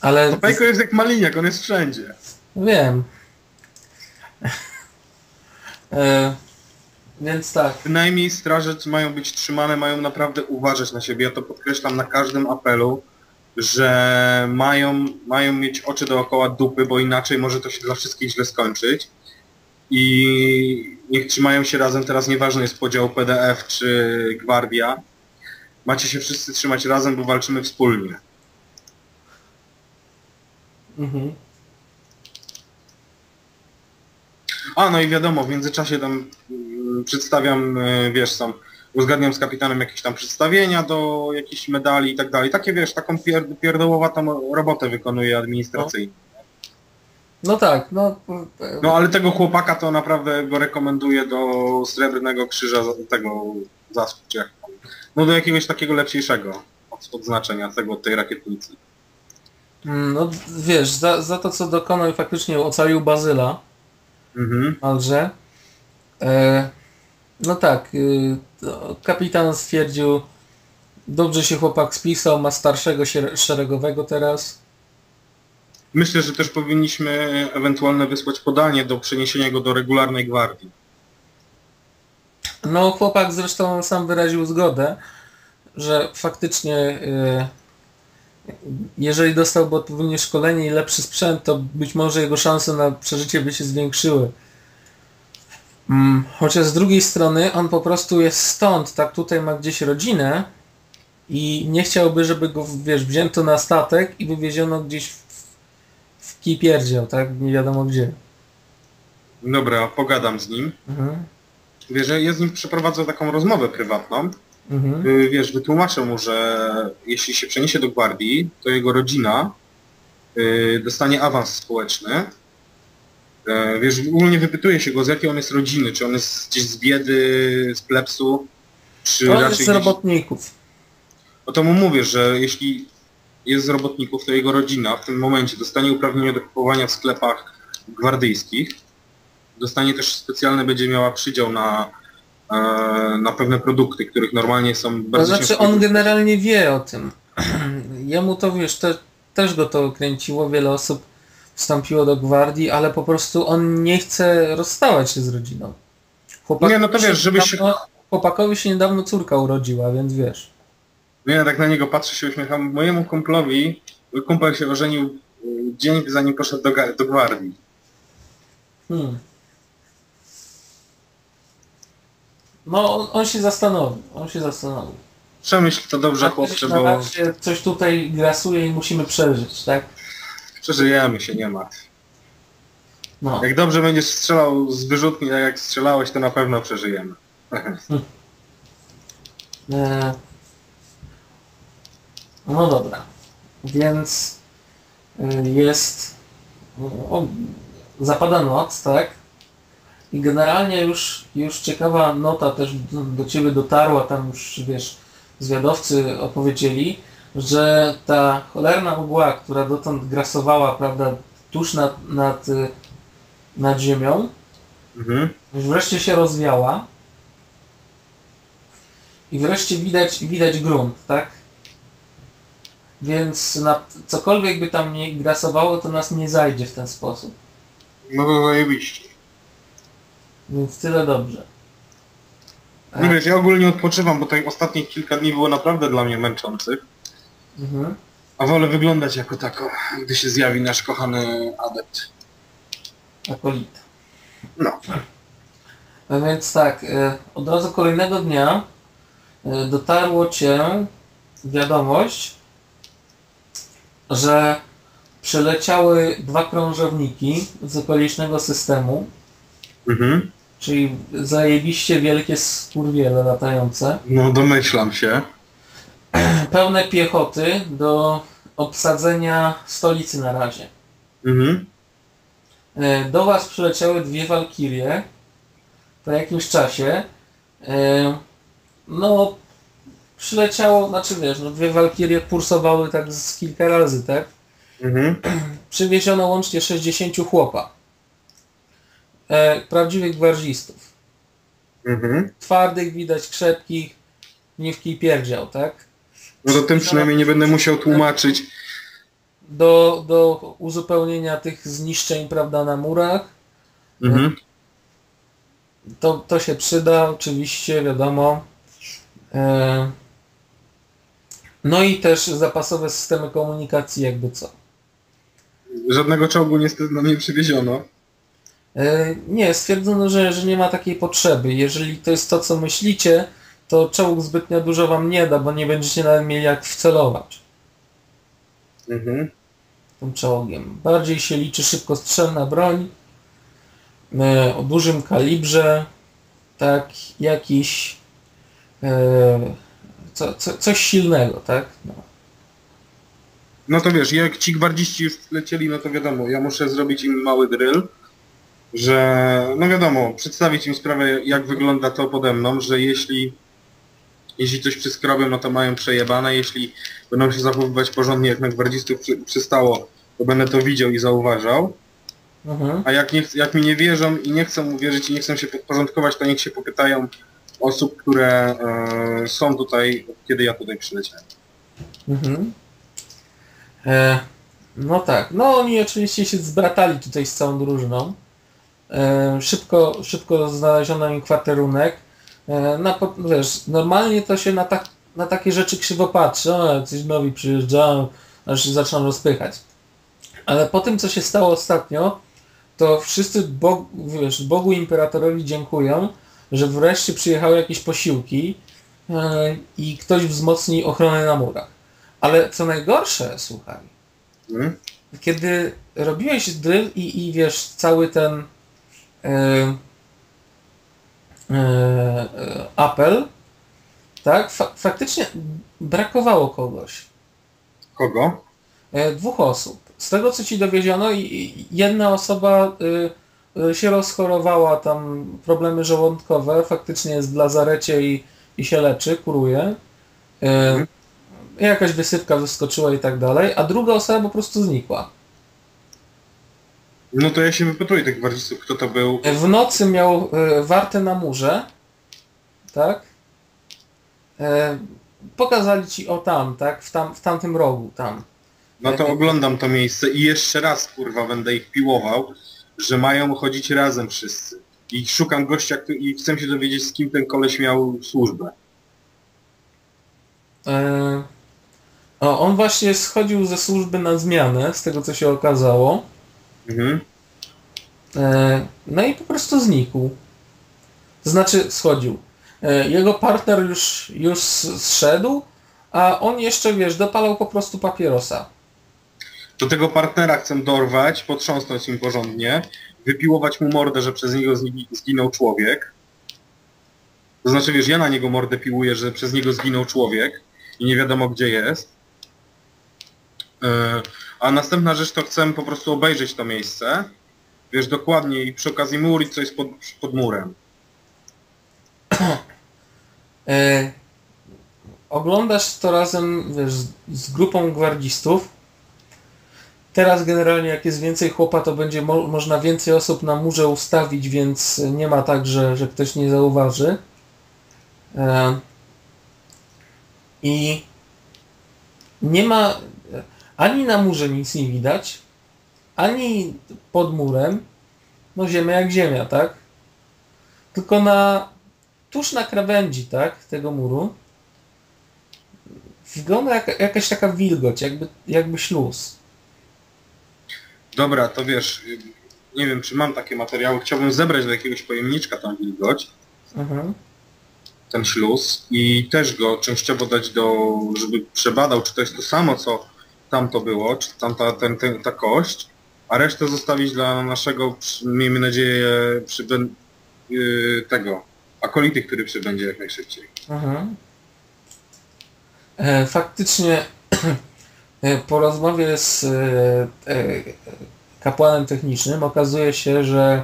Ale... Pajko jest jak maliniak, on jest wszędzie. Wiem. e, więc tak. Bynajmniej straże mają być trzymane, mają naprawdę uważać na siebie. Ja to podkreślam na każdym apelu, że mają, mają mieć oczy dookoła dupy, bo inaczej może to się dla wszystkich źle skończyć. I niech trzymają się razem, teraz nieważny jest podział PDF czy Gwardia. Macie się wszyscy trzymać razem, bo walczymy wspólnie. Mhm. A, no i wiadomo, w międzyczasie tam mm, przedstawiam, y, wiesz, tam uzgadniam z kapitanem jakieś tam przedstawienia do jakichś medali i tak dalej. Takie, wiesz, taką pier pierdołowa tam robotę wykonuje administracyjnie. No tak, no... e, No ale tego chłopaka to naprawdę go rekomenduję do Srebrnego Krzyża za- tego zasług, czy jak tam. No do jakiegoś takiego lepszego od, odznaczenia tego, tej rakietnicy. Mm, No wiesz, za, za to co dokonał i faktycznie ocalił Bazyla, Mhm. malże. E, no tak, y, kapitan stwierdził, dobrze się chłopak spisał, ma starszego szeregowego teraz. Myślę, że też powinniśmy ewentualnie wysłać podanie do przeniesienia go do regularnej gwardii. No chłopak zresztą sam wyraził zgodę, że faktycznie y, jeżeli dostałby odpowiednie szkolenie i lepszy sprzęt, to być może jego szanse na przeżycie by się zwiększyły. Mm, Chociaż z drugiej strony on po prostu jest stąd, tak tutaj ma gdzieś rodzinę i nie chciałby, żeby go wiesz, wzięto na statek i wywieziono gdzieś w, w kij pierdziel, tak? Nie wiadomo gdzie. Dobra, pogadam z nim. Mhm. Wiesz, ja z nim przeprowadzę taką rozmowę prywatną. Mhm. Y, Wiesz, wytłumaczę mu, że jeśli się przeniesie do gwardii, to jego rodzina y, dostanie awans społeczny. E, Wiesz, ogólnie wypytuje się go, z jakiej on jest rodziny, czy on jest gdzieś z biedy, z plepsu, czy On jest raczej z robotników. No to mu mówię, że jeśli jest z robotników, to jego rodzina w tym momencie dostanie uprawnienie do kupowania w sklepach gwardyjskich. Dostanie też specjalny, będzie miała przydział na, na pewne produkty, których normalnie są To bardzo znaczy ciężko on generalnie wie o tym. Jemu to wiesz, te, też go to kręciło, wiele osób wstąpiło do gwardii, ale po prostu on nie chce rozstawać się z rodziną. Nie, no to wiesz, żeby się- Chłopakowi się niedawno córka urodziła, więc wiesz. No ja tak na niego patrzę, się uśmiecham. Mojemu kumplowi, kumpel się ożenił y, dzień zanim poszedł do, do gwardii. Hmm. No, on, on się zastanowi, on się zastanowi. Przemyśl to dobrze, Na chłopcze, na bo razie coś tutaj grasuje i musimy przeżyć, tak? przeżyjemy się, nie martw. No. Jak dobrze będziesz strzelał z wyrzutni, tak jak strzelałeś, to na pewno przeżyjemy. E, No dobra, więc e, jest o, zapada noc, tak? I generalnie już, już ciekawa nota też do, do Ciebie dotarła, tam już wiesz, zwiadowcy opowiedzieli, że ta cholerna mgła, która dotąd grasowała, prawda, tuż nad, nad, y, nad ziemią, Mhm. już wreszcie się rozwiała i wreszcie widać, widać grunt, tak? Więc na cokolwiek by tam nie grasowało, to nas nie zajdzie w ten sposób. No to zajebiście. Więc tyle dobrze. No wiesz, ja ogólnie odpoczywam, bo tych ostatnich kilka dni było naprawdę dla mnie męczących. Mhm. A wolę wyglądać jako tako, gdy się zjawi nasz kochany adept. Akolita. No. No więc tak, e, od razu kolejnego dnia e, dotarło Cię wiadomość, że przyleciały dwa krążowniki z okolicznego systemu, Mhm. Czyli zajebiście wielkie skurwiele latające, No domyślam się. pełne piechoty do obsadzenia stolicy na razie. Mhm. E, Do Was przyleciały dwie walkirie po jakimś czasie. E, No, przyleciało, znaczy wiesz, no dwie walkirie pulsowały tak z kilka razy, tak? Mhm. Przywieziono łącznie 60 chłopa. E, prawdziwych gwarzistów. Mhm. Twardych, widać krzepkich, nie w kij pierdział, tak? No to tym przynajmniej nie będę musiał tłumaczyć. do, do uzupełnienia tych zniszczeń, prawda, na murach. Mhm. To, to się przyda, oczywiście, wiadomo. E, No i też zapasowe systemy komunikacji, jakby co. Żadnego czołgu niestety nam nie przywieziono. E, Nie, stwierdzono, że, że nie ma takiej potrzeby. Jeżeli to jest to, co myślicie, to czołg zbytnio dużo wam nie da, bo nie będziecie nawet mieli jak wcelować Mhm. tym czołgiem. Bardziej się liczy szybkostrzelna broń e, o dużym kalibrze, tak, jakiś e, co, co, coś silnego, tak? No. No to wiesz, jak ci gwardziści już lecieli, no to wiadomo, ja muszę zrobić im mały drill, że, no wiadomo, przedstawić im sprawę, jak wygląda to pode mną, że jeśli, jeśli coś przyskrobią, no to mają przejebane, jeśli będą się zachowywać porządnie, jak na gwardzistów przy, przystało, to będę to widział i zauważał, Mhm. a jak, nie, jak mi nie wierzą i nie chcą uwierzyć i nie chcą się podporządkować, to niech się popytają osób, które e, są tutaj, kiedy ja tutaj przyleciałem. Mhm. E, no tak, no oni oczywiście się zbratali tutaj z całą drużyną. E, szybko, szybko znaleziono im kwaterunek. E, na, wiesz, normalnie to się na, tak, na takie rzeczy krzywo patrzy, o, jacyś nowi przyjeżdżają, aż się zaczną rozpychać. Ale po tym, co się stało ostatnio, to wszyscy Bog, wiesz, Bogu Imperatorowi dziękują, że wreszcie przyjechały jakieś posiłki e, i ktoś wzmocni ochronę na murach. Ale co najgorsze, słuchaj, Hmm? kiedy robiłeś drill i, i wiesz, cały ten apel, tak, fa faktycznie brakowało kogoś. Kogo? E, dwóch osób. Z tego co ci dowiedziono, jedna osoba y, y, się rozchorowała, tam problemy żołądkowe, faktycznie jest w lazarecie i, i się leczy, kuruje. E, Jakaś wysypka wyskoczyła i tak dalej, a druga osoba po prostu znikła. No to ja się wypytuję tych gwardzistów, kto to był. W nocy miał e, wartę na murze, tak? E, Pokazali ci o tam, tak? W, tam, w tamtym rogu, tam. No to oglądam to miejsce i jeszcze raz kurwa będę ich piłował, że mają chodzić razem wszyscy. I szukam gościa kto- i chcę się dowiedzieć z kim ten koleś miał służbę. E, O, on właśnie schodził ze służby na zmianę, z tego co się okazało. Mhm. E, No i po prostu znikł. To znaczy schodził. E, Jego partner już, już zszedł, a on jeszcze, wiesz, dopalał po prostu papierosa. Do tego partnera chcę dorwać, potrząsnąć im porządnie, wypiłować mu mordę, że przez niego zgi- zginął człowiek. To znaczy, wiesz, ja na niego mordę piłuję, że przez niego zginął człowiek i nie wiadomo gdzie jest. E, A następna rzecz to chcę po prostu obejrzeć to miejsce, wiesz, dokładnie i przy okazji murić coś pod, pod murem. E, oglądasz to razem wiesz, z- z grupą gwardzistów. Teraz generalnie jak jest więcej chłopa, to będzie mo można więcej osób na murze ustawić, więc nie ma tak, że, że ktoś nie zauważy. E, I nie ma ani na murze nic nie widać, ani pod murem. No ziemia jak ziemia, tak? Tylko na tuż na krawędzi, tak, tego muru wygląda jak, jakaś taka wilgoć, jakby, jakby śluz. Dobra, to wiesz, nie wiem czy mam takie materiały, chciałbym zebrać do jakiegoś pojemniczka tą wilgoć, Mhm. ten śluz i też go częściowo dać do, żeby przebadał, czy to jest to samo, co tamto było, czy tamta ten, ten, ta kość, a resztę zostawić dla naszego, miejmy nadzieję, przybę, yy, tego, akolity, który przybędzie jak najszybciej. Mhm. E, faktycznie e, po rozmowie z e, e, kapłanem technicznym okazuje się, że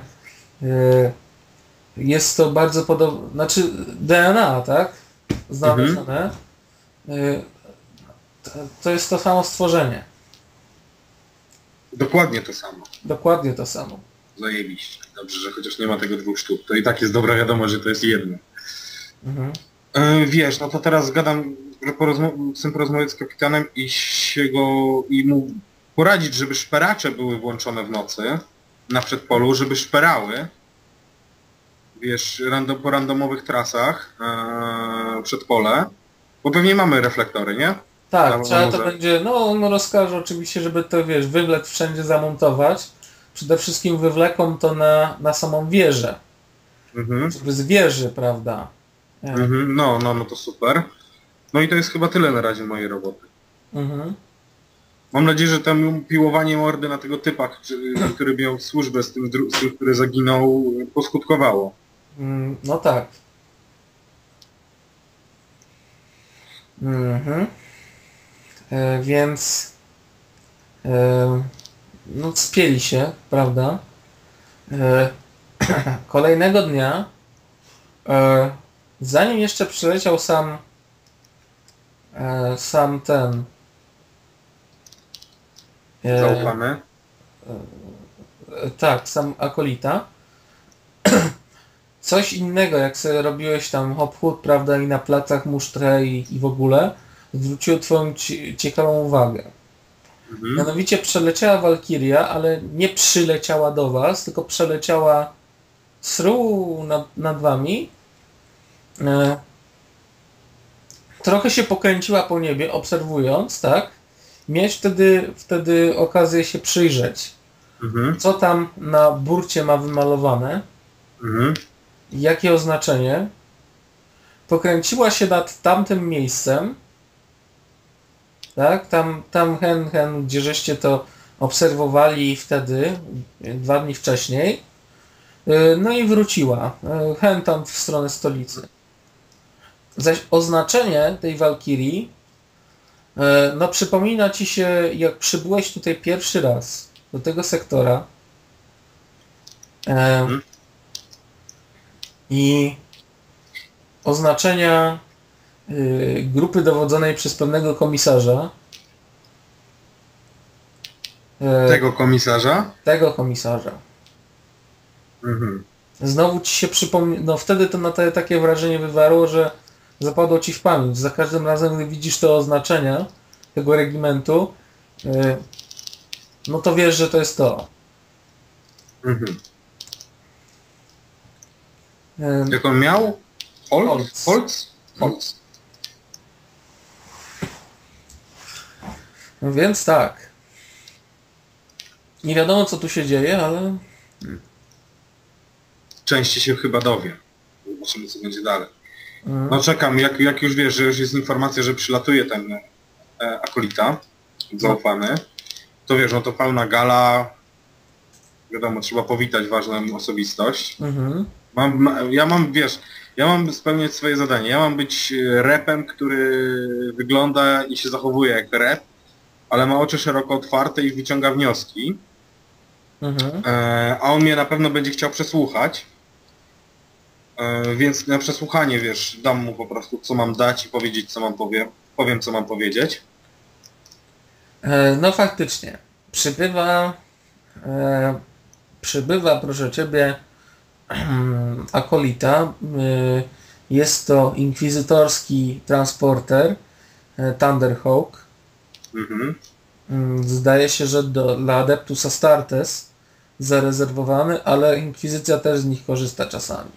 e, jest to bardzo podobne, znaczy DNA, tak? Znalezione. E, to, to jest to samo stworzenie. Dokładnie to samo. Dokładnie to samo. Zajebiście. Dobrze, że chociaż nie ma tego dwóch sztuk. To i tak jest dobra wiadomość, że to jest jedno. Mhm. E, wiesz, no to teraz gadam, że porozmo- chcę porozmawiać z kapitanem i się go, i mu poradzić, żeby szperacze były włączone w nocy na przedpolu, żeby szperały, wiesz, random, po randomowych trasach e, przedpole, bo pewnie mamy reflektory, nie? Tak, Albo trzeba to może- będzie, no on rozkaże oczywiście, żeby to wiesz, wywlek wszędzie zamontować. Przede wszystkim wywleką to na, na samą wieżę, Mhm. żeby z wieży, prawda? Mhm. No, no, no to super. No i to jest chyba tyle na razie mojej roboty. Mhm. Mam nadzieję, że tam piłowanie mordy na tego typa, który, który miał służbę z tym, z tym, który zaginął, poskutkowało. Mm, No tak. Mhm. E, więc e, no spieli się, prawda? E, kolejnego dnia e, zanim jeszcze przyleciał sam e, sam ten e, Zaufany. E, Tak, sam akolita. Coś innego, jak sobie robiłeś tam hop hop, prawda, i na placach musztrę i, i w ogóle, zwróciło twoją ci- ciekawą uwagę. Mhm. Mianowicie przeleciała Walkiria, ale nie przyleciała do was, tylko przeleciała sru nad, nad wami. E, trochę się pokręciła po niebie, obserwując, tak? Mieć wtedy, wtedy okazję się przyjrzeć Mhm. co tam na burcie ma wymalowane, Mhm. jakie oznaczenie. Pokręciła się nad tamtym miejscem, tak, tam, tam hen, hen, gdzie żeście to obserwowali wtedy, dwa dni wcześniej, Yy, no i wróciła, yy, hen tam w stronę stolicy. Zaś oznaczenie tej Walkirii, yy, no przypomina ci się, jak przybyłeś tutaj pierwszy raz do tego sektora, E, I oznaczenia y, grupy dowodzonej przez pewnego komisarza. E, Tego komisarza? tego komisarza. Mhm. Znowu ci się przypomni... No wtedy to na te, takie wrażenie wywarło, że zapadło ci w pamięć. Za każdym razem, gdy widzisz te oznaczenia tego regimentu, y, no to wiesz, że to jest to. Mhm. Y, Jak on miał? Holz? Holz. Holz? Holz. No Więc tak. Nie wiadomo co tu się dzieje, ale Części się chyba dowie. Zobaczymy co będzie dalej. mm, No czekam, jak, jak już wiesz, że już jest informacja, że przylatuje ten e, akolita zaufany, to wiesz, no to pełna gala, wiadomo, trzeba powitać ważną osobistość. mhm. Mam, ma, ja mam, wiesz, ja mam spełniać swoje zadanie. Ja mam być e, repem, który wygląda i się zachowuje jak rep, ale ma oczy szeroko otwarte i wyciąga wnioski. Mhm. E, a on mnie na pewno będzie chciał przesłuchać. E, więc na przesłuchanie, wiesz, dam mu po prostu co mam dać i powiedzieć co mam powiem. Powiem co mam powiedzieć. E, No faktycznie. Przybywa e, przybywa, proszę ciebie, akolita. E, Jest to inkwizytorski transporter e, Thunderhawk. Mhm. Mm, Zdaje się, że do, dla Adeptus Astartes zarezerwowany, ale Inkwizycja też z nich korzysta czasami.